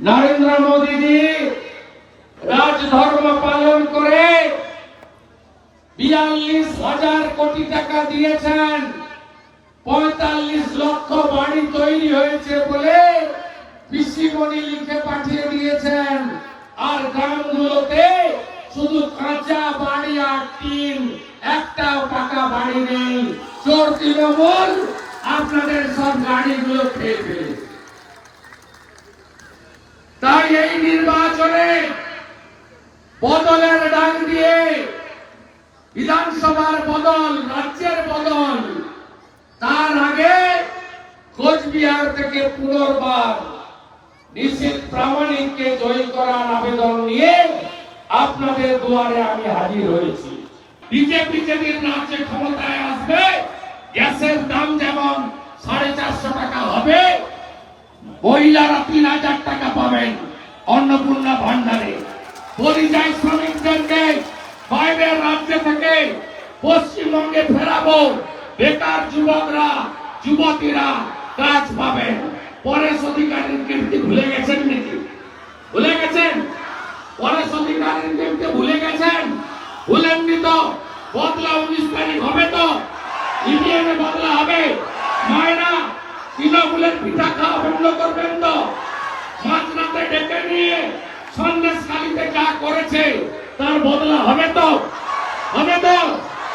নরেন্দ্র মোদীজি রাজধর্ম পালন করে বিয়াল্লিশ হাজার কোটি টাকা দিয়েছেন। পঁয়তাল্লিশ লক্ষ বাড়ি তৈরি হয়েছে বলে পিসিমণি লিখে পাঠিয়ে দিয়েছেন। আর গ্রামগুলোতে শুধু কাঁচা বাড়ি আর টিন, একটাও পাকা বাড়ি নেই। চোর তৃণমূল, আপনাদের সব গাড়িগুলো খেয়ে তাই এই নির্বাচনে বদলের ডাক দিয়ে বিধানসভার বদল, রাজ্যের বদল, তার আগে কোচবিহার থেকে পুনর্বার নিশ্চিত প্রামাণিককে জয়ী করার আবেদন নিয়ে আপনাদের দুয়ারে আমি হাজির হয়েছি। বিজেপি যেদিন রাজ্যে ক্ষমতায় আসবে, গ্যাসের দাম যেমন সাড়ে চারশো টাকা হবে, মহিলারা তিন হাজার টাকা পাবেন। অন্নপূর্ণা ভান্ডারে। পরিযায়ী শ্রমিকদেরকে বাইরের রাজ্য থেকে পশ্চিমবঙ্গে ফেরাবো। বেকার যুবকরা, যুবতীরা কাজ পাবেন। পরেশ অধিকারীর কীর্তি ভুলে গেছেন নাকি? ভুলে গেছেন? পরেশ অধিকারীর কীর্তি ভুলে গেছেন? ভুলেননি তো? বদলা উনিশ তারিখ হবে তো? ইভিএমে বদলা হবে? সন্দেশ কালীতে যা করেছে তার বদলা হবে তো? হবে তো?